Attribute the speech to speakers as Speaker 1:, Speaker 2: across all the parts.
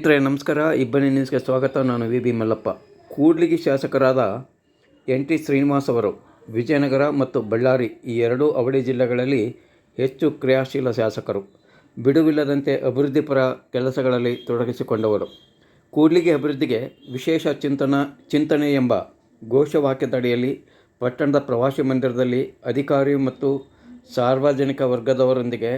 Speaker 1: ಸ್ನೇಹಿತರೆ, ನಮಸ್ಕಾರ. ಇಬ್ಬನಿ ನ್ಯೂಸ್ಗೆ ಸ್ವಾಗತ. ನಾನು ವಿ. ಬಿ. ಮಲ್ಲಪ್ಪ. ಕೂಡ್ಲಿಗಿ ಶಾಸಕರಾದ ಎನ್. ಟಿ. ಶ್ರೀನಿವಾಸ್ ಅವರು, ವಿಜಯನಗರ ಮತ್ತು ಬಳ್ಳಾರಿ ಈ ಎರಡೂ ಅವಳಿ ಜಿಲ್ಲೆಗಳಲ್ಲಿ ಹೆಚ್ಚು ಕ್ರಿಯಾಶೀಲ ಶಾಸಕರು. ಬಿಡುವಿಲ್ಲದಂತೆ ಅಭಿವೃದ್ಧಿಪರ ಕೆಲಸಗಳಲ್ಲಿ ತೊಡಗಿಸಿಕೊಂಡವರು. ಕೂಡ್ಲಿಗಿ ಅಭಿವೃದ್ಧಿಗೆ ವಿಶೇಷ ಚಿಂತನ, ಚಿಂತನೆ ಎಂಬ ಘೋಷವಾಕ್ಯದಡಿಯಲ್ಲಿ ಪಟ್ಟಣದ ಪ್ರವಾಸಿ ಮಂದಿರದಲ್ಲಿ ಅಧಿಕಾರಿ ಮತ್ತು ಸಾರ್ವಜನಿಕ ವರ್ಗದವರೊಂದಿಗೆ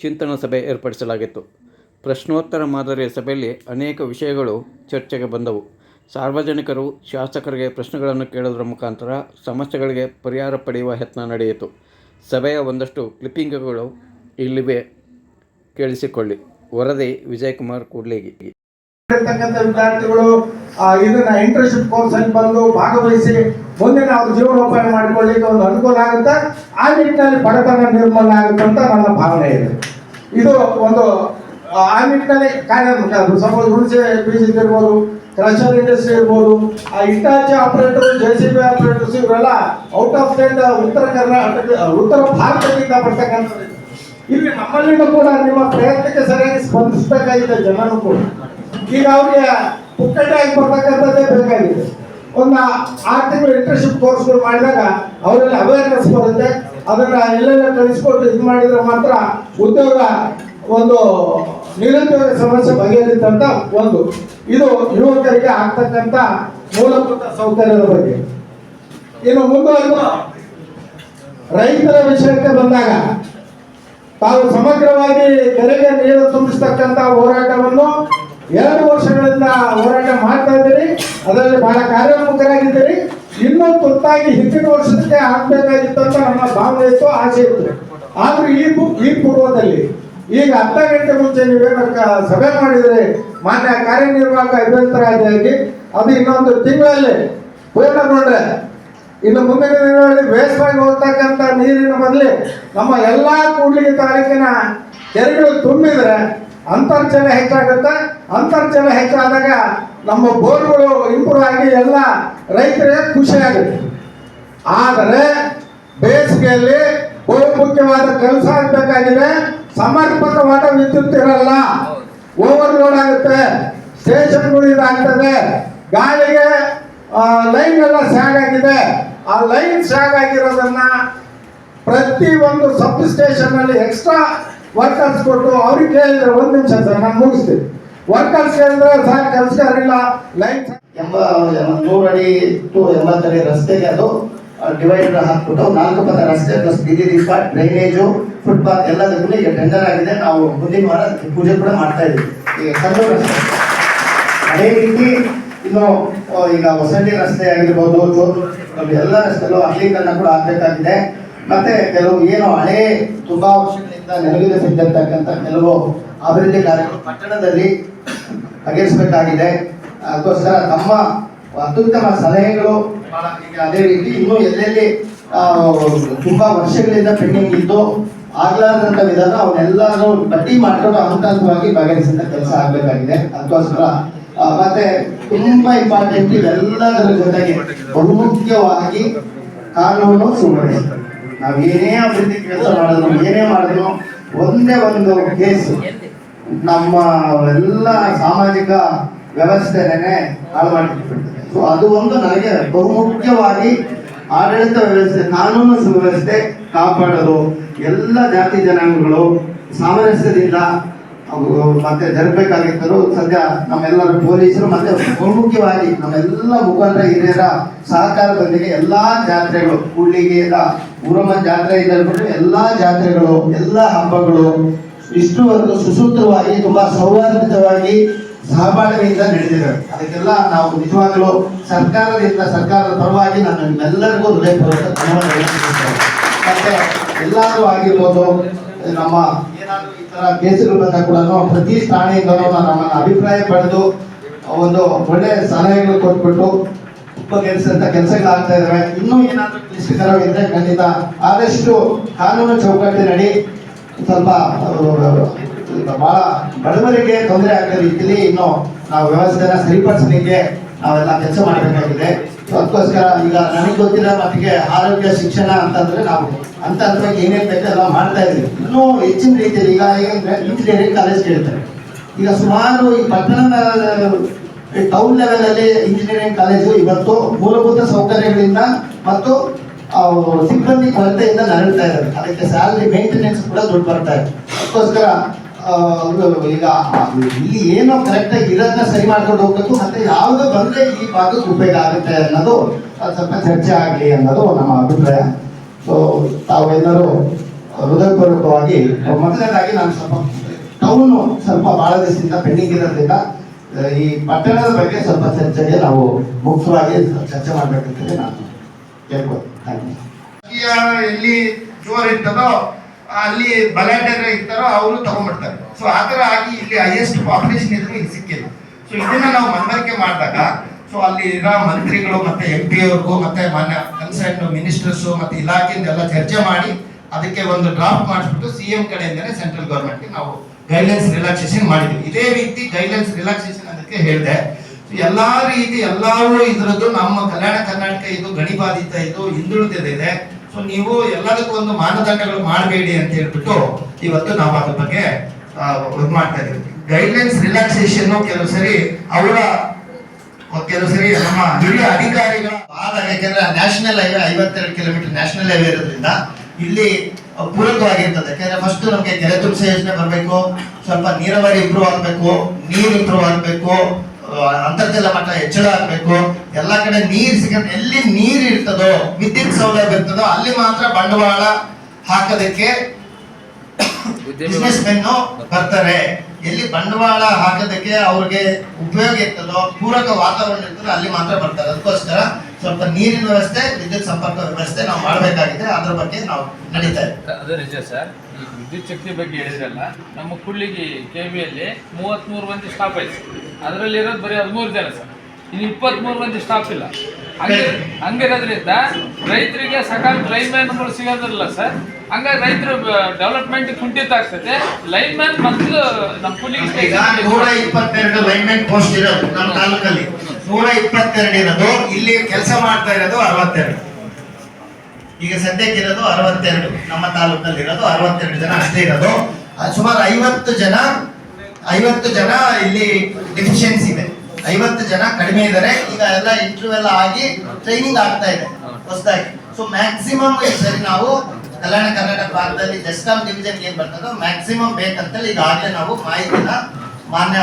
Speaker 1: ಚಿಂತನ ಸಭೆ ಏರ್ಪಡಿಸಲಾಗಿತ್ತು. ಪ್ರಶ್ನೋತ್ತರ ಮಾದರಿಯ ಸಭೆಯಲ್ಲಿ ಅನೇಕ ವಿಷಯಗಳು ಚರ್ಚೆಗೆ ಬಂದವು. ಸಾರ್ವಜನಿಕರು, ಶಾಸಕರಿಗೆ ಪ್ರಶ್ನೆಗಳನ್ನು ಕೇಳೋದರ ಮುಖಾಂತರ ಸಮಸ್ಯೆಗಳಿಗೆ ಪರಿಹಾರ ಪಡೆಯುವ ಯತ್ನ ನಡೆಯಿತು. ಸಭೆಯ ಒಂದಷ್ಟು ಕ್ಲಿಪ್ಪಿಂಗ್ಗಳು ಇಲ್ಲಿವೆ. ಕೇಳಿಸಿಕೊಳ್ಳಿ. ವರದಿ ವಿಜಯಕುಮಾರ್ ಕೂಡ್ಲಿಗಿ.
Speaker 2: ವಿದ್ಯಾರ್ಥಿಗಳು ಇದನ್ನ ಇಂಟರ್ನ್ಶಿಪ್ ಕೋರ್ಸ್ ಅಲ್ಲಿ ಬಂದು ಭಾಗವಹಿಸಿ ಮುಂದಿನ ನಾವು ಜೀವನೋಪಾಯ ಮಾಡಿಕೊಳ್ಳಿಕ್ಕೆ ಒಂದು ಅನುಕೂಲ ಆಗುತ್ತೆ. ಆ ನಿಟ್ಟಿನಲ್ಲಿ ಬಡತನ ನಿರ್ಮೂಲನೆ ಆಗುತ್ತೆ ನನ್ನ ಭಾವನೆ ಇದೆ. ಇದು ಒಂದು ಆ, ನಿಟ್ಟಿನಲ್ಲಿ ಕಾರ್ಯ ಸಪೋಸ್ ಹುಣಸೆ ಬೀಜ ಇರ್ಬೋದು ಕ್ರಷರ್ ಇಂಡಸ್ಟ್ರಿ ಇರ್ಬೋದು ಆ Hitachi operator J C B operators ಇವರೆಲ್ಲ out of state Uttara Karnataka ಉತ್ತರ ಭಾರತದಿಂದ ಬರ್ತಕ್ಕಂಥ ಇಲ್ಲಿ ನಮ್ಮಲ್ಲಿನೂ ಕೂಡ ನಿಮ್ಮ ಪ್ರಯತ್ನಕ್ಕೆ ಸರಿಯಾಗಿ ಸ್ಪಂದಿಸಬೇಕಾಗಿದೆ ಜನರು ಕೂಡ. ಈಗ ಅವ್ರಿಗೆ ಪುಕ್ಕಟಾಗಿ ಬರ್ತಕ್ಕಂಥದ್ದೇ ಬೇಕಾಗಿದೆ. ಒಂದು ಆರು ತಿಂಗಳು ಇಂಟರ್ನ್ಶಿಪ್ ಕೋರ್ಸ್ಗಳು ಮಾಡಿದಾಗ ಅವರಲ್ಲಿ ಅವೇರ್ನೆಸ್ ಬರುತ್ತೆ. ಅದನ್ನ ಎಲ್ಲೆಲ್ಲ ಕಳಿಸ್ಕೊಟ್ಟು ಇದು ಮಾಡಿದ್ರೆ ಮಾತ್ರ ಉದ್ಯೋಗ ಒಂದು ನಿರುದ್ಯೋಗ ಸಮಸ್ಯೆ ಬಗೆಹರಿಯುತ್ತೆ ಒಂದು. ಇದು ಯುವಕರಿಗೆ ಆಗ್ತಕ್ಕಂಥ ಮೂಲಭೂತ ಸೌಕರ್ಯದ ಬಗ್ಗೆ. ಇನ್ನು ಮುಂದುವರೆದು, ರೈತರ ವಿಷಯಕ್ಕೆ ಬಂದಾಗ, ತಾವು ಸಮಗ್ರವಾಗಿ ಕೆರೆಗೆ ನೀರು ತುಂಬಿಸ್ತಕ್ಕಂತ ಹೋರಾಟವನ್ನು ಎರಡು ವರ್ಷಗಳಿಂದ ಹೋರಾಟ ಮಾಡ್ತಾ ಇದ್ದೀರಿ. ಅದರಲ್ಲಿ ಬಹಳ ಕಾರ್ಯೋನ್ಮುಖರಾಗಿದ್ದೀರಿ. ಇನ್ನೂ ತುರ್ತಾಗಿ ಹಿಂದಿನ ವರ್ಷಕ್ಕೆ ಆಗ್ಬೇಕಾಗಿತ್ತು ಅಂತ ನಮ್ಮ ಭಾವನೆ ಇತ್ತು, ಆಸೆ ಇತ್ತು. ಆದ್ರೂ ಈ ಈ ಪೂರ್ವದಲ್ಲಿ ಈಗ ಅರ್ಧ ಗಂಟೆ ಮುಂಚೆ ನೀವೇನು ಸಭೆ ಮಾಡಿದ್ರೆ ಮಾನ್ಯ ಕಾರ್ಯನಿರ್ವಾಹಕ ಅಭಿಯಂತರಾಗಿ ಅದು ಇನ್ನೊಂದು ತಿಂಗಳಲ್ಲಿ ಪೂರ್ಣಗೊಂಡ್ರೆ ಇನ್ನು ಮುಂದಿನ ದಿನಗಳಲ್ಲಿ ಬೇಸವಾಗಿ ಹೋಗ್ತಕ್ಕಂಥ ನೀರಿನ ಬದಲಿ ನಮ್ಮ ಎಲ್ಲಾ ಕೂಡ್ಲಿಗೆ ತಾಲೂಕಿನ ಕೆರೆಗಳು ತುಂಬಿದ್ರೆ ಅಂತರ್ಜಲ ಹೆಚ್ಚಾಗುತ್ತೆ. ಅಂತರ್ಜಲ ಹೆಚ್ಚಾದಾಗ ನಮ್ಮ ಬೋರ್ಗಳು ಇಂಪ್ರೂವ್ ಆಗಿ ಎಲ್ಲ ರೈತರಿಗೆ ಖುಷಿಯಾಗುತ್ತೆ. ಆದರೆ ಬೇಸಿಗೆಯಲ್ಲಿ ಬಹು ಮುಖ್ಯವಾದ ಕೆಲಸ ಆಗಬೇಕಾಗಿದೆ. ಸಮರ್ಪಕವಾದ ವಿದ್ಯುತ್ ಇರಲ್ಲ ಓವರ್ಲೋಡ್ ಆಗುತ್ತೆ ಸ್ಟೇಷನ್ಗಳು ಇದಾಗ್ತದೆ. ಗಾಳಿಗೆ ಲೈನ್ ಎಲ್ಲ ಸ್ಯಾಗ್ ಆಗಿದೆ. ಆ ಲೈನ್ ಸ್ಯಾಗ್ ಆಗಿರೋದನ್ನ ಪ್ರತಿ ಒಂದು ಸಬ್ ಸ್ಟೇಷನ್ ಅಲ್ಲಿ ಎಕ್ಸ್ಟ್ರಾ ವರ್ಕರ್ಸ್ ಕೊಟ್ಟು ಅವ್ರಿಗೆ ಕೇಳಿದ್ರೆ ಒಂದ್ ನಿಮಿಷ ಸರ್ ನಾನು ಮುಗಿಸ್ತೀನಿ. ವರ್ಕರ್ಸ್ ಕೇಳಿದ್ರೆ ಸರ್ ಇರಲಿಲ್ಲ ಲೈನ್
Speaker 3: ಎಂಬ ನೂರಡಿ ಎಂಬತ್ತಡಿ ರಸ್ತೆಗೆ ಅದು ಡಿವೈಡರ್ ಹಾಕ್ಬಿಟ್ಟು ನಾಲ್ಕು ಪದ ರಸ್ತೆ ಪ್ಲಸ್ ಬೀದಿ ದೀಪ ಡ್ರೈನೇಜು ಫುಟ್ಪಾತ್ ಎಲ್ಲದಕ್ಕೂ ಈಗ ಟೆಂಡರ್ ಆಗಿದೆ. ನಾವು ಮುಂದಿನ ವಾರ ಪೂಜೆ ಕೂಡ ಮಾಡ್ತಾ ಇದ್ದೀವಿ. ಅದೇ ರೀತಿ ಇನ್ನು ಈಗ ಹೊಸಳ್ಳಿ ರಸ್ತೆ ಆಗಿರ್ಬೋದು ಎಲ್ಲ ರಸ್ತೆಗಳು ಅಗಲೀಕರಣ ಕೂಡ ಆಗ್ಬೇಕಾಗಿದೆ. ಮತ್ತೆ ಕೆಲವು ಏನು ಹಳೆ ತುಂಬಾ ವರ್ಷಗಳಿಂದ ನೆಲವಿದೆ ಬಿದ್ದಿರ್ತಕ್ಕಂಥ ಕೆಲವು ಅಭಿವೃದ್ಧಿ ಕಾರ್ಯಗಳು ಪಟ್ಟಣದಲ್ಲಿ ಬಗೆಹರಿಸಬೇಕಾಗಿದೆ. ಅದಕ್ಕೋಸ್ಕರ ತಮ್ಮ ಅತ್ಯುತ್ತಮ ಸಲಹೆಗಳು ಅದೇ ರೀತಿ ಇನ್ನೂ ಎಲ್ಲೆಲ್ಲಿ ತುಂಬಾ ವರ್ಷಗಳಿಂದ ಪೆಂಡಿಂಗ್ ಇದ್ದು, ಆಗ್ಲಾರ್ದಂತ ವಿಧಾನ ಅವನ್ನೆಲ್ಲರೂ ಪಟ್ಟಿ ಮಾಡಿಕೊಂಡು ಹಂತ ಹಂತವಾಗಿ ಬಗೆಹರಿಸಿದ ಕೆಲಸ ಆಗಬೇಕಾಗಿದೆ. ಅದಕ್ಕೋಸ್ಕರ ಮತ್ತೆ ತುಂಬಾ ಇಂಪಾರ್ಟೆಂಟ್ ಇವೆಲ್ಲದರ ಜೊತೆಗೆ ಬಹುಮುಖ್ಯವಾಗಿ ಕಾನೂನು ಸುಮ್ಮನೆ ನಾವು ಏನೇ ಅಭಿವೃದ್ಧಿ ಕೆಲಸ ಮಾಡಿದ್ರು, ಏನೇ ಮಾಡಿದ್ರು, ಒಂದೇ ಒಂದು ಕೇಸ್ ನಮ್ಮ ಎಲ್ಲ ಸಾಮಾಜಿಕ ವ್ಯವಸ್ಥೆನೇ ಹಾಳು ಮಾಡಿಬಿಟ್ಟು ಅದು ಒಂದು ನನಗೆ ಬಹುಮುಖ್ಯವಾಗಿ ಆಡಳಿತ ವ್ಯವಸ್ಥೆ, ಕಾನೂನು ಸುವ್ಯವಸ್ಥೆ ಕಾಪಾಡೋದು ಎಲ್ಲ ಜಾತಿ ಜನಾಂಗಗಳು ಸಾಮರಸ್ಯದಿಂದ ಮತ್ತೆ ಜರಬೇಕಾಗಿದ್ದರು ಸದ್ಯ ನಮ್ಮೆಲ್ಲರ ಪೊಲೀಸರು ಮತ್ತೆ ಬಹುಮುಖ್ಯವಾಗಿ ನಮ್ಮೆಲ್ಲ ಮುಖಂಡರ ಹಿರಿಯರ ಸಹಕಾರದೊಂದಿಗೆ ಎಲ್ಲಾ ಜಾತ್ರೆಗಳು ಕೂಡ್ಲಿಗೆಯ ಉರಮ ಜಾತ್ರೆ ಇದ್ದರೆ ಎಲ್ಲಾ ಜಾತ್ರೆಗಳು, ಎಲ್ಲಾ ಹಬ್ಬಗಳು ಇಷ್ಟುವರೆಗೂ ಸುಸೂತ್ರವಾಗಿ, ತುಂಬಾ ಸೌಹಾರ್ದಯುತವಾಗಿ ಸಹಬಾಳ್ವೆಯಿಂದ ನಡೆದಿದೆ ಅದಕ್ಕೆಲ್ಲ ನಾವು ನಿಜವಾಗಲೂ ಸರ್ಕಾರದಿಂದ ಸರ್ಕಾರದ ಪರವಾಗಿ ನಾನು ನಿಮ್ಮೆಲ್ಲರಿಗೂ ಹೃದಯಪೂರ್ವಕ ಧನ್ಯವಾದಗಳನ್ನು ತಿಳಿಸ್ತೇನೆ. ಮತ್ತೆ ಎಲ್ಲರೂ ಆಗಿರ್ಬೋದು, ನಮ್ಮ ಏನಾದರೂ ಈ ತರ ಕೇಸುಗಳು ಬಂದಾಗ ಕೂಡ ಪ್ರತಿ ಠಾಣೆಯಿಂದಲೂ ನಮ್ಮನ್ನು ಅಭಿಪ್ರಾಯ ಪಡೆದು ಒಂದು ಒಳ್ಳೆ ಸಲಹೆಗಳು ಕೊಟ್ಬಿಟ್ಟು ಬಗೆಹರಿಸಿದಂತ ಕೆಲಸಗಳಾಗ್ತಾ ಇದಾವೆ ಇನ್ನೂ ಏನಾದರೂ ಕ್ಲಿಷ್ಟಕರವಿದ್ರೆ ಖಂಡಿತ ಆದಷ್ಟು ಕಾನೂನು ಚೌಕಟ್ಟಿನಡಿ ಸ್ವಲ್ಪ ಬಹಳ ಬಡವರಿಗೆ ತೊಂದರೆ ಆಗದ ರೀತಿಯಲ್ಲಿ ಇನ್ನು ನಾವು ವ್ಯವಸ್ಥೆನ ಸರಿಪಡಿಸಲಿಕ್ಕೆ ನಾವೆಲ್ಲ ಕೆಲಸ ಮಾಡಬೇಕಾಗಿದೆ. ಅದಕ್ಕೋಸ್ಕರ ಈಗ ನನಗೆ ಗೊತ್ತಿರೋ ಮಟ್ಟಿಗೆ ಆರೋಗ್ಯ, ಶಿಕ್ಷಣ ಅಂತಂದ್ರೆ ನಾವು ಅಂತ ಹಂತವಾಗಿ ಏನೇನು ಬೇಕೋ ಎಲ್ಲ ಮಾಡ್ತಾ ಇದ್ದೀವಿ. ಇನ್ನೂ ಹೆಚ್ಚಿನ ರೀತಿಯಲ್ಲಿ ಈಗ ಹೇಗಂದ್ರೆ ಇಂಜಿನಿಯರಿಂಗ್ ಕಾಲೇಜ್ ಕೇಳ್ತಾರೆ. ಈಗ ಸುಮಾರು ಈ ಪಟ್ಟಣದ ಟೌನ್ ಲೆವೆಲ್ ಅಲ್ಲಿ ಇಂಜಿನಿಯರಿಂಗ್ ಕಾಲೇಜು ಇವತ್ತು ಮೂಲಭೂತ ಸೌಕರ್ಯಗಳಿಂದ ಮತ್ತು ಸಿಬ್ಬಂದಿ ಕೊರತೆಯಿಂದ ನರಳ್ತಾ ಇದ್ದಾರೆ. ಅದಕ್ಕೆ ಸ್ಯಾಲರಿ ಮೇಂಟೆನೆನ್ಸ್ ಕೂಡ ದುಡ್ಡು ಬರ್ತಾ ಇದೆ. ಅದಕ್ಕೋಸ್ಕರ ಈಗ ಇಲ್ಲಿ ಏನೋ ಕರೆಕ್ಟಾಗಿ ಇರೋದನ್ನ ಸರಿ ಮಾಡ್ಕೊಂಡು ಹೋಗ್ಬೇಕು, ಮತ್ತೆ ಯಾವುದೋ ಬಂದ್ರೆ ಈ ಭಾಗಕ್ಕೆ ಉಪಯೋಗ ಆಗುತ್ತೆ ಅನ್ನೋದು ಸ್ವಲ್ಪ ಚರ್ಚೆ ಆಗಲಿ ಅನ್ನೋದು ನಮ್ಮ ಅಭಿಪ್ರಾಯ. ಸೊ ತಾವೆಲ್ಲರೂ ಹೃದಯಪೂರ್ವಕವಾಗಿ ಮೊದಲನೇದಾಗಿ ನಾನು ಸ್ವಲ್ಪ ಟೌನು ಸ್ವಲ್ಪ ಬಹಳ ದಿವಸದಿಂದ ಪೆಂಡಿಂಗ್ ಇರೋದ್ರಿಂದ ಈ ಪಟ್ಟಣದ ಬಗ್ಗೆ ಸ್ವಲ್ಪ ಚರ್ಚೆಗೆ ನಾವು ಮುಕ್ತವಾಗಿ ಚರ್ಚೆ ಮಾಡಬೇಕಂತೇಳಿ ನಾನು ಕೇಳ್ಬೋದು ಥ್ಯಾಂಕ್ ಯು
Speaker 2: ಎಲ್ಲಿ ಅಲ್ಲಿ ಬಲಾಢ್ಯರು ಇರ್ತಾರೋ ಅವರು ತಗೊಂಡ್ಬಿಡ್ತಾರೆ. ಸೊ ಆ ಥರ ಆಗಿ ಇಲ್ಲಿ ಹೈಯೆಸ್ಟ್ ಪಾಪ್ಯುಲೇಷನ್ ಇದ್ರೂ ಇಲ್ಲಿ ಸಿಕ್ಕಿಲ್ಲ. ಸೊ ಇದನ್ನ ನಾವು ಮನವರಿಕೆ ಮಾಡಿದಾಗ ಸೊ ಅಲ್ಲಿ ಇರೋ ಮಂತ್ರಿಗಳು ಮತ್ತೆ ಎಂ ಪಿ ಅವ್ರಿಗೂ ಮತ್ತೆ ಮಾನ್ಯ ಕನ್ಸರ್ಟ್ ಮಿನಿಸ್ಟರ್ಸ್ ಮತ್ತೆ ಇಲಾಖೆಯಿಂದ ಎಲ್ಲ ಚರ್ಚೆ ಮಾಡಿ ಅದಕ್ಕೆ ಒಂದು ಡ್ರಾಫ್ಟ್ ಮಾಡಿಸ್ಬಿಟ್ಟು ಸಿ ಎಂ ಕಡೆಯಿಂದನೇ ಸೆಂಟ್ರಲ್ ಗೌರ್ಮೆಂಟ್ಗೆ ನಾವು ಗೈಡ್ಲೈನ್ಸ್ ರಿಲ್ಯಾಕ್ಸೇಷನ್ ಮಾಡಿದ್ವಿ. ಇದೇ ರೀತಿ ಗೈಡ್ಲೈನ್ಸ್ ರಿಲ್ಯಾಕ್ಸೇಷನ್ ಅದಕ್ಕೆ ಹೇಳಿದೆ. ಎಲ್ಲಾ ರೀತಿ ಎಲ್ಲಾರು ಇದರದ್ದು ನಮ್ಮ ಕಲ್ಯಾಣ ಕರ್ನಾಟಕ ಇದು ಗಣಿಬಾಧಿತ ಇದು ಹಿಂದುಳಿದಿದೆ ನೀವು ಎಲ್ಲದಕ್ಕೂ ಒಂದು ಮಾನದಂಡಗಳು ಮಾಡಬೇಡಿ ಅಂತ ಹೇಳ್ಬಿಟ್ಟು ಇವತ್ತು ನಾವು ಅದ್ರ ಬಗ್ಗೆ ಇದು ಮಾಡ್ತಾ ಇದೀವಿ. ಗೈಡ್ಲೈನ್ಸ್ ರಿಲ್ಯಾಕ್ಸೇಷನ್ ಕೆಲವು ಸರಿ ಅವರ ಕೆಲವು ಸರಿ ನಮ್ಮ ಹಿರಿಯ ಅಧಿಕಾರಿಗಳ
Speaker 3: ಬಹಳ ಯಾಕೆಂದ್ರೆ ನ್ಯಾಷನಲ್ ಹೈವೇ ಐವತ್ತೆರಡು ಕಿಲೋಮೀಟರ್ ನ್ಯಾಷನಲ್ ಹೈವೇ ಇರೋದ್ರಿಂದ ಇಲ್ಲಿ ಪೂರಕವಾಗಿರ್ತದೆ ಯಾಕಂದ್ರೆ ಫಸ್ಟ್ ನಮಗೆ ಕೆರೆ ತುಂಬಿಸ ಯೋಜನೆ ಬರಬೇಕು, ಸ್ವಲ್ಪ ನೀರಾವರಿ ಇಂಪ್ರೂವ್ ಆಗಬೇಕು, ನೀರು ಇಂಪ್ರೂವ್ ಆಗಬೇಕು ಅಂತರ್ಜಲ ಮಟ್ಟ ಹೆಚ್ಚಳ ಆಗಬೇಕು. ಎಲ್ಲ ಕಡೆ ನೀರು ಸಿಗ ಎಲ್ಲಿ ನೀರು ಇರ್ತದೋ, ವಿದ್ಯುತ್ ಸೌಲಭ್ಯ ಇರ್ತದೋ, ಅಲ್ಲಿ ಮಾತ್ರ ಬಂಡವಾಳ ಹಾಕೋದಕ್ಕೆ ಬಿಸ್ನೆಸ್ ಮೆನ್ ಬರ್ತಾರೆ. ಎಲ್ಲಿ ಬಂಡವಾಳ ಹಾಕೋದಕ್ಕೆ ಅವ್ರಿಗೆ ಉಪಯೋಗ ಇರ್ತದೋ, ಪೂರಕ ವಾತಾವರಣ ಇರ್ತದೋ, ಅಲ್ಲಿ ಮಾತ್ರ ಬರ್ತಾರೆ. ಅದಕ್ಕೋಸ್ಕರ ಸ್ವಲ್ಪ ನೀರಿನ ವ್ಯವಸ್ಥೆ ವಿದ್ಯುತ್ ಸಂಪರ್ಕ ವ್ಯವಸ್ಥೆ ನಾವು ಮಾಡಬೇಕಾಗಿದೆ. ಅದ್ರ ಬಗ್ಗೆ ನಾವು ನಡೀತಾ ಇದ್ದೀವಿ.
Speaker 4: ಅದು ನಿಜ ಸರ್. ಈ ವಿದ್ಯುತ್ ಶಕ್ತಿ ಬಗ್ಗೆ ಹೇಳಿದ್ರಲ್ಲ ನಮ್ಮ ಕುಳ್ಳಿಗೆ ಕೆ ವಿಯಲ್ಲಿ ಮೂವತ್ತ್ಮೂರು ಮಂದಿ ಸ್ಟಾಪ್ ಐತೆ. ಅದರಲ್ಲಿ ಇರೋದು ಬರೀ ಹದಿಮೂರು ಜನ ಸರ್. ಇನ್ನು ಇಪ್ಪತ್ತ್ಮೂರು ಮಂದಿ ಸ್ಟಾಪ್ ಇಲ್ಲ. ಹಂಗೆ ಹಂಗಿರೋದ್ರಿಂದ ರೈತರಿಗೆ ಸಕಾಲ ಲೈನ್ ಮ್ಯಾನ್ಗಳು ಸಿಗೋದಿಲ್ಲ ಸರ್. ಹಂಗಾಗಿ ರೈತರು ಡೆವಲಪ್ಮೆಂಟ್ ಕುಂಠಿತ ಆಗ್ತದೆ ಲೈನ್ ಮ್ಯಾನ್ ಮೊದಲು ನಮ್ಮ ಕುಳ್ಳಿಗಿ
Speaker 3: ನೂರ ಇಪ್ಪತ್ತೆರಡು ಲೈನ್ಮೆಂಟ್ ಪೋಸ್ಟ್ ಇರೋದು ನಮ್ಮ ತಾಲೂಕಲ್ಲಿ. ನೂರ ಇಪ್ಪತ್ತೆರಡು ಇರೋದು ಇಲ್ಲಿ ಕೆಲಸ ಮಾಡ್ತಾ ಇರೋದು ಅರವತ್ತೆರಡು. ಈಗ ಸದ್ಯಕ್ಕೆ ಇರೋದು ಅರವತ್ತೆರಡು. ನಮ್ಮ ತಾಲೂಕಲ್ಲಿ ಇರೋದು ಅರವತ್ತೆರಡು ಜನ ಅಷ್ಟೇ ಇರೋದು. ಸುಮಾರು ಐವತ್ತು ಜನ ಐವತ್ತು ಜನ ಇಲ್ಲಿ ಡಿಫಿಷಿಯನ್ಸಿ ಇದೆ. ಐವತ್ತು ಜನ ಕಡಿಮೆ ಇದ್ದಾರೆ. ಈಗ ಎಲ್ಲ ಇಂಟರ್ವ್ಯೂ ಎಲ್ಲ ಆಗಿ ಟ್ರೈನಿಂಗ್ ಆಗ್ತಾ ಇದೆ, ಹೊಸದಾಗಿ. ಸೊ ಮ್ಯಾಕ್ಸಿಮಮ್ ಸರಿ ನಾವು ಕಲ್ಯಾಣ ಕರ್ನಾಟಕ ಭಾಗದಲ್ಲಿ ಜಸ್ಕಾಂ ಡಿವಿಷನ್ ಏನ್ ಬರ್ತದೋ ಮ್ಯಾಕ್ಸಿಮಮ್ ಬೇಕಂತೇಳಿ ಈಗಾಗಲೇ ನಾವು ಮಾಹಿತಿನ ಮಾನ್ಯ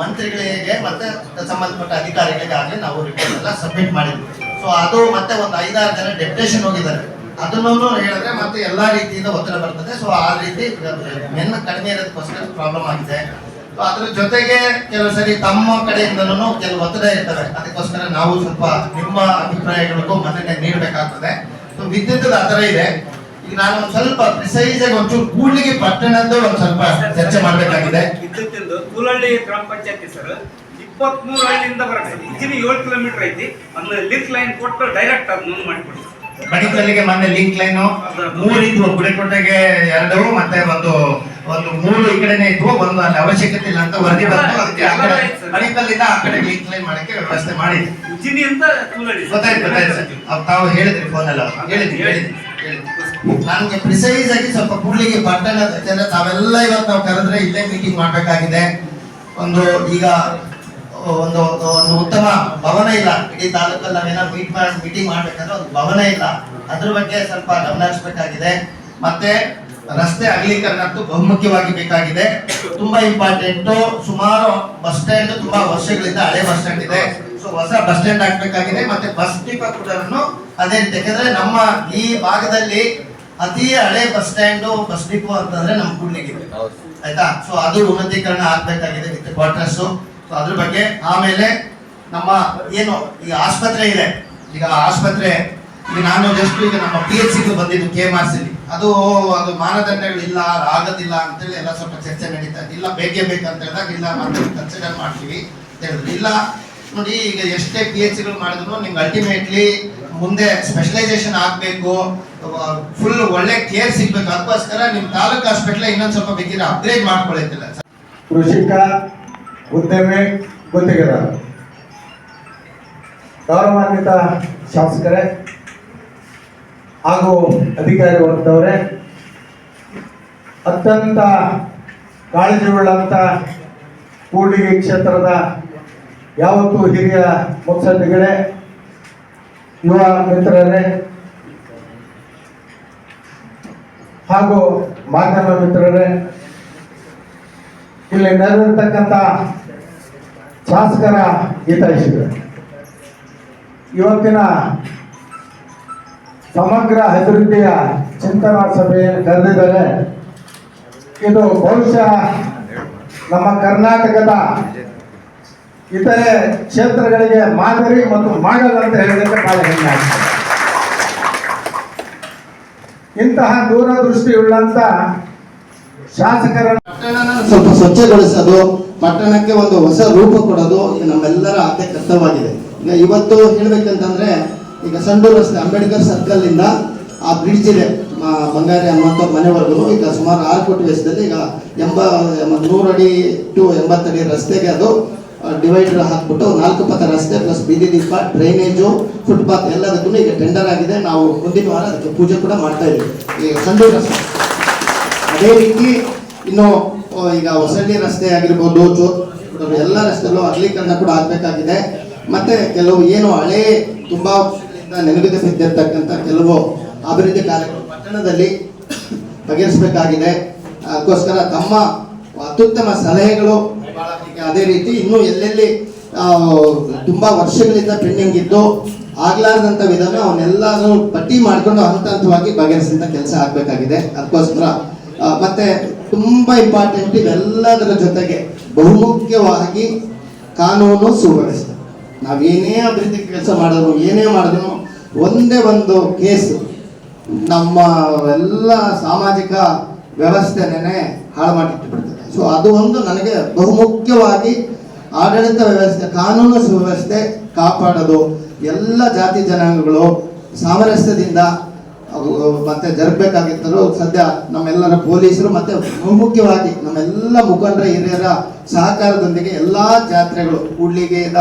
Speaker 3: ಮಂತ್ರಿಗಳಿಗೆ ಮತ್ತೆ ಸಂಬಂಧಪಟ್ಟ ಅಧಿಕಾರಿಗಳಿಗೆ ಆಗಲಿ ನಾವು ರಿಪೋರ್ಟ್ ಎಲ್ಲ ಸಬ್ಮಿಟ್ ಮಾಡಿದ್ವಿ. ಸೊ ಅದು ಮತ್ತೆ ಒಂದು ಐದಾರು ಜನ ಡೆಪ್ಟೇಷನ್ ಹೋಗಿದ್ದಾರೆ. ಅದನ್ನು ಹೇಳಿದ್ರೆ ಮತ್ತೆ ಎಲ್ಲಾ ರೀತಿಯಿಂದ ಒತ್ತಡ ಬರ್ತದೆ. ಸೊ ಆ ರೀತಿ ಮೆನ್ ಕಡಿಮೆ ಇರೋದಕ್ಕೋಸ್ಕರ ಪ್ರಾಬ್ಲಮ್ ಆಗಿದೆ. ಸೊ ಅದ್ರ ಜೊತೆಗೆ ಕೆಲವು ಸರಿ ತಮ್ಮ ಕಡೆಯಿಂದನೂ ಕೆಲವು ಒತ್ತಡ ಇರ್ತವೆ ಅದಕ್ಕೋಸ್ಕರ ನಾವು ಸ್ವಲ್ಪ ನಿಮ್ಮ ಅಭಿಪ್ರಾಯಗಳಿಗೂ ಮನ್ನಣೆ ನೀಡಬೇಕಾಗ್ತದೆ. ಸೊ ವಿದ್ಯುತ್ ಆ ಥರ ಇದೆ. ನಾನು ಒಂದ್ ಸ್ವಲ್ಪ ಪ್ರಿಸೈಸ್ ಆಗಿ ಒಂಚೂರು ಕೂಡ್ಲಿಗೆ ಪಟ್ಟಣದ್ದು ಒಂದ್ ಸ್ವಲ್ಪ ಚರ್ಚೆ ಮಾಡ್ಬೇಕಾಗಿದೆ.
Speaker 5: ವಿದ್ಯುತ್ತಿಂದು ಕೂಲಳ್ಳಿ ಗ್ರಾಮ ಪಂಚಾಯತಿ ಸರ್ ಇಪ್ಪತ್ಮೂರು ಹಳ್ಳಿಯಿಂದ ಬರುತ್ತೆ. ಇಜಿನಿ ಏಳು ಕಿಲೋಮೀಟರ್ ಐತಿ. ಅದನ್ನ ಲಿಂಕ್ ಲೈನ್ ಕೊಟ್ಟು ಡೈರೆಕ್ಟ್ ಅದನ್ನ ಮಾಡಿಕೊಡಿ.
Speaker 3: ಬಣಿಕಲ್ಲಿಗೆ ಮೊನ್ನೆ ಲಿಂಕ್ ಲೈನ್ ಮೂರು ಇದ್ವು ಗುಡಿಕೋಟೆಗೆ ಎರಡು ಮತ್ತೆ ಒಂದು ಒಂದು ಮೂರು ಈ ಕಡೆನೆ ಇದ್ವು ಒಂದು ಅಲ್ಲಿ ಅವಶ್ಯಕತೆ ಇಲ್ಲ ಅಂತ ವರದಿ ಬಂತು. ಅದಕ್ಕೆ ಆ ಕಡೆ ಆ ಕಡೆ ಲಿಂಕ್ ಲೈನ್ ಮಾಡಕ್ಕೆ ವ್ಯವಸ್ಥೆ ಮಾಡಿದ್ವಿ.
Speaker 5: ಉಜಿನಿ ಅಂತ
Speaker 3: ಗೊತ್ತಾಯ್ತು ಗೊತ್ತಾಯ್ತು ಸರ್. ಅವ್ ತಾವು ಹೇಳಿದ್ರಿ ಫೋನ್ ಎಲ್ಲ ಹೇಳಿದ್ರಿ ಹೇಳಿದ್ರಿ ಹೇಳಿದ್ರಿ. ನನ್ಗೆ ಪ್ರಿಸೈಸ್ ಆಗಿ ಸ್ವಲ್ಪ ಕೂಡ್ಲಿಗೆ ಪಟ್ಟಣ ಯಾಕಂದ್ರೆ ತಾವೆಲ್ಲ ಇವತ್ತು ನಾವು ಕರೆದ್ರೆ ಇಲ್ಲೇ ಮೀಟಿಂಗ್ ಮಾಡಬೇಕಾಗಿದೆ. ಒಂದು ಈಗ ಒಂದು ಒಂದು ಉತ್ತಮ ಭವನ ಇಲ್ಲ. ಇಡೀ ತಾಲೂಕಲ್ಲಿ ನಾವೇನೋ ಮೀಟ್ ಮಾಡಿ ಮೀಟಿಂಗ್ ಮಾಡ್ಬೇಕಂದ್ರೆ ಒಂದು ಭವನ ಇಲ್ಲ. ಅದ್ರ ಬಗ್ಗೆ ಸ್ವಲ್ಪ ಗಮನ ಹರಿಸ್ಬೇಕಾಗಿದೆ ಮತ್ತೆ ರಸ್ತೆ ಅಗಲೀಕರಣ ಅಂತೂ ಬಹುಮುಖ್ಯವಾಗಿ ಬೇಕಾಗಿದೆ. ತುಂಬಾ ಇಂಪಾರ್ಟೆಂಟ್ ಸುಮಾರು ಬಸ್ ಸ್ಟ್ಯಾಂಡ್ ತುಂಬಾ ವರ್ಷಗಳಿಂದ ಹಳೆ ಬಸ್ ಸ್ಟ್ಯಾಂಡ್ ಇದೆ. ಸೊ ಹೊಸ ಬಸ್ ಸ್ಟ್ಯಾಂಡ್ ಹಾಕ್ಬೇಕಾಗಿದೆ. ಮತ್ತೆ ಬಸ್ ಡಿಪೋ ಕೂಡ ಅದೇ ರೀತಿ. ಯಾಕಂದ್ರೆ ನಮ್ಮ ಈ ಭಾಗದಲ್ಲಿ ಅತಿ ಹಳೆ ಬಸ್ ಸ್ಟ್ಯಾಂಡು ಬಸ್ ಡಿಪೋ ಅಂತಂದ್ರೆ ನಮ್ಮ ಕೂಡ್ಲಿಗಿದೆ ಆಯ್ತಾ? ಸೊ ಅದು ಉನ್ನತೀಕರಣ ಆಗ್ಬೇಕಾಗಿದೆ ವಿತ್ ಕ್ವಾರ್ಟರ್ಸ್ ಸೊ ಅದ್ರ ಬಗ್ಗೆ ಆಮೇಲೆ ನಮ್ಮ ಏನು ಈಗ ಆಸ್ಪತ್ರೆ ಇದೆ. ಈಗ ಆಸ್ಪತ್ರೆ ಈಗ ನಾನು ಜಸ್ಟ್ ಈಗ ನಮ್ಮ ಪಿ ಎಚ್ ಸಿಗೆ ಬಂದಿದ್ದು ಕೆ ಎಂ ಆರ್ ಸಿ ಅದು ಅದು ಮಾನದಂಡಗಳಿಲ್ಲ ಆಗೋದಿಲ್ಲ ಅಂತೇಳಿ ಎಲ್ಲ ಸ್ವಲ್ಪ ಚರ್ಚೆ ನಡೀತಾ ಇದೆ ಇಲ್ಲ ಬೇಕೇ ಬೇಕಂತ ಹೇಳಿದಾಗ ಇಲ್ಲ ಮತ್ತೆ ಕನ್ಸಿಡರ್ ಮಾಡ್ತೀವಿ ಅಂತ ಹೇಳಿದ್ರು. ಇಲ್ಲ ನೋಡಿ ಈಗ ಎಷ್ಟೇ ಪಿ ಎಚ್ ಸಿಗಳು ಮಾಡಿದ್ರು ನಿಮ್ಗೆ ಅಲ್ಟಿಮೇಟ್ಲಿ ಮುಂದೆ ಸ್ಪೆಷಲೈಸೇಷನ್ ಆಗಬೇಕು ಫುಲ್ ಒಳ್ಳೆ ಕೇರ್ ಸಿಗ್ಬೇಕು, ಅದಕ್ಕೋಸ್ಕರ ನಿಮ್ಮ ತಾಲೂಕು ಹಾಸ್ಪಿಟ್ಲ್ ಇನ್ನೊಂದು ಸ್ವಲ್ಪ ಬೇಕಿದ್ರೆ ಅಪ್ಗ್ರೇಡ್ ಮಾಡ್ಕೊಳ್ತಿಲ್ಲ.
Speaker 2: ಕೃಷಿಕ, ಉದ್ಯಮಿ, ಗುತ್ತಿಗೆದಾರ. ಗೌರವಾನ್ವಿತ ಶಾಸಕರೇ ಹಾಗೂ ಅಧಿಕಾರಿ ವರ್ಗದವರೇ ಅತ್ಯಂತ ಕಾಳಜಿ ಉಳ್ಳಂತ ಕೂಡಿಗೆ ಕ್ಷೇತ್ರದ ಯಾವತ್ತೂ ಹಿರಿಯ ಮುತ್ಸದ್ದಿಗಳೇ ಯುವ ಮಿತ್ರರೇ ಹಾಗೂ ಮಾಧ್ಯಮ ಮಿತ್ರರೇ, ಇಲ್ಲಿ ನೆರೆದಿರ್ತಕ್ಕಂಥ ಶಾಸಕರ ಹಿತೈಷಿಗಳು ಇವತ್ತಿನ ಸಮಗ್ರ ಅಭಿವೃದ್ಧಿಯ ಚಿಂತನಾ ಸಭೆಯನ್ನು ಕರೆದಿದ್ದಾರೆ ಇದು ಬಹುಶಃ ನಮ್ಮ ಕರ್ನಾಟಕದ ಇತರೆ ಕ್ಷೇತ್ರಗಳಿಗೆ ಮಾದರಿ ಮತ್ತು ಮಾಡಲ್ ಅಂತ ಹೇಳಿದ್ರೆ ಬಹಳ ಹೆಮ್ಮೆ ಇಂತಹ ದೂರದೃಷ್ಟಿಯುಳ್ಳಂತ ಶಾಸಕರ
Speaker 3: ಪಟ್ಟಣನ ಸ್ವಲ್ಪ ಸ್ವಚ್ಛಗೊಳಿಸೋದು ಪಟ್ಟಣಕ್ಕೆ ಒಂದು ಹೊಸ ರೂಪ ಕೊಡೋದು ನಮ್ಮೆಲ್ಲರ ಆದ್ಯ ಕರ್ತವ್ಯವಾಗಿದೆ. ಈಗ ಇವತ್ತು ಹೇಳ್ಬೇಕಂತಂದ್ರೆ, ಈಗ ಸಂಡೂರು ರಸ್ತೆ, ಅಂಬೇಡ್ಕರ್ ಸರ್ಕಲ್ ಇಂದ ಆ ಬ್ರಿಡ್ಜ್ ಇದೆ. ಬಂಗಾರಿ ಹನುಮಂತ ಮನೆವರೆಗೂ ಈಗ ಸುಮಾರು ಆರು ಕೋಟಿ ವೆಚ್ಚದಲ್ಲಿ ಈಗ ಎಂಬ, ಎಂಬ- ನೂರು ಅಡಿ ಟು ಎಂಬತ್ತಡಿ ರಸ್ತೆಗೆ ಅದು ಡಿವೈಡರ್ ಹಾಕ್ಬಿಟ್ಟು ನಾಲ್ಕು ಪಥ ರಸ್ತೆ ಪ್ಲಸ್ ಬೀದಿ ದೀಪ ಡ್ರೈನೇಜು ಫುಟ್ಪಾತ್ ಎಲ್ಲದಕ್ಕೂ ಈಗ ಟೆಂಡರ್ ಆಗಿದೆ. ನಾವು ಮುಂದಿನ ವಾರ ಅದಕ್ಕೆ ಪೂಜೆ ಕೂಡ ಮಾಡ್ತಾ ಇದ್ದೀವಿ. ಈಗ ಸಂಜೆ ರಸ್ತೆ. ಅದೇ ರೀತಿ ಇನ್ನು ಈಗ ಹೊಸಳ್ಳಿ ರಸ್ತೆ ಆಗಿರ್ಬೋದು ಜೋ ಎಲ್ಲ ರಸ್ತೆಯಲ್ಲೂ ಅಗಲೀಕರಣ ಕೂಡ ಆಗಬೇಕಾಗಿದೆ. ಮತ್ತೆ ಕೆಲವು ಏನು ಹಳೆ ತುಂಬ ನೆನಗುದಿ ಬಿದ್ದಿರ್ತಕ್ಕಂಥ ಕೆಲವು ಅಭಿವೃದ್ಧಿ ಕಾರ್ಯಗಳು ಪಟ್ಟಣದಲ್ಲಿ ಬಗೆಹರಿಸಬೇಕಾಗಿದೆ. ಅದಕ್ಕೋಸ್ಕರ ತಮ್ಮ ಅತ್ಯುತ್ತಮ ಸಲಹೆಗಳು ಅದೇ ರೀತಿ ಇನ್ನು ಎಲ್ಲೆಲ್ಲಿ ತುಂಬಾ ವರ್ಷಗಳಿಂದ ಪೆಂಡಿಂಗ್ ಇದ್ದು ಆಗ್ಲಾರ್ದಂತ ವಿಧಾನ ಅವನ್ನೆಲ್ಲರೂ ಪಟ್ಟಿ ಮಾಡ್ಕೊಂಡು ಹಂತ ಹಂತವಾಗಿ ಬಗೆಹರಿಸಿದ ಕೆಲಸ ಆಗ್ಬೇಕಾಗಿದೆ. ಅದಕ್ಕೋಸ್ಕರ ಮತ್ತೆ ತುಂಬಾ ಇಂಪಾರ್ಟೆಂಟ್ ಇವೆಲ್ಲದರ ಜೊತೆಗೆ ಬಹುಮುಖ್ಯವಾಗಿ ಕಾನೂನು ಸುವ್ಯವಸ್ಥೆ. ನಾವೇನೇ ಅಭಿವೃದ್ಧಿ ಕೆಲಸ ಮಾಡಿದ್ರು, ಏನೇ ಮಾಡಿದ್ರು, ಒಂದೇ ಒಂದು ಕೇಸ್ ನಮ್ಮ ಎಲ್ಲ ಸಾಮಾಜಿಕ ವ್ಯವಸ್ಥೆನೇ ಹಾಳು ಮಾಡಿಟ್ಟುಬಿಡ್ತದೆ ಸೊ ಅದು ಒಂದು ನನಗೆ ಬಹುಮುಖ್ಯವಾಗಿ ಆಡಳಿತ ವ್ಯವಸ್ಥೆ, ಕಾನೂನು ಸುವ್ಯವಸ್ಥೆ ಕಾಪಾಡೋದು. ಎಲ್ಲ ಜಾತಿ ಜನಾಂಗಗಳು ಸಾಮರಸ್ಯದಿಂದ ಮತ್ತೆ ಜರಬೇಕಾಗಿತ್ತಲು ಸದ್ಯ ನಮ್ಮೆಲ್ಲರ ಪೊಲೀಸರು ಮತ್ತೆ ಬಹುಮುಖ್ಯವಾಗಿ ನಮ್ಮೆಲ್ಲ ಮುಖಂಡರ ಹಿರಿಯರ ಸಹಕಾರದೊಂದಿಗೆ ಎಲ್ಲ ಜಾತ್ರೆಗಳು ಕೂಡ್ಲಿಗೆಯಿಂದ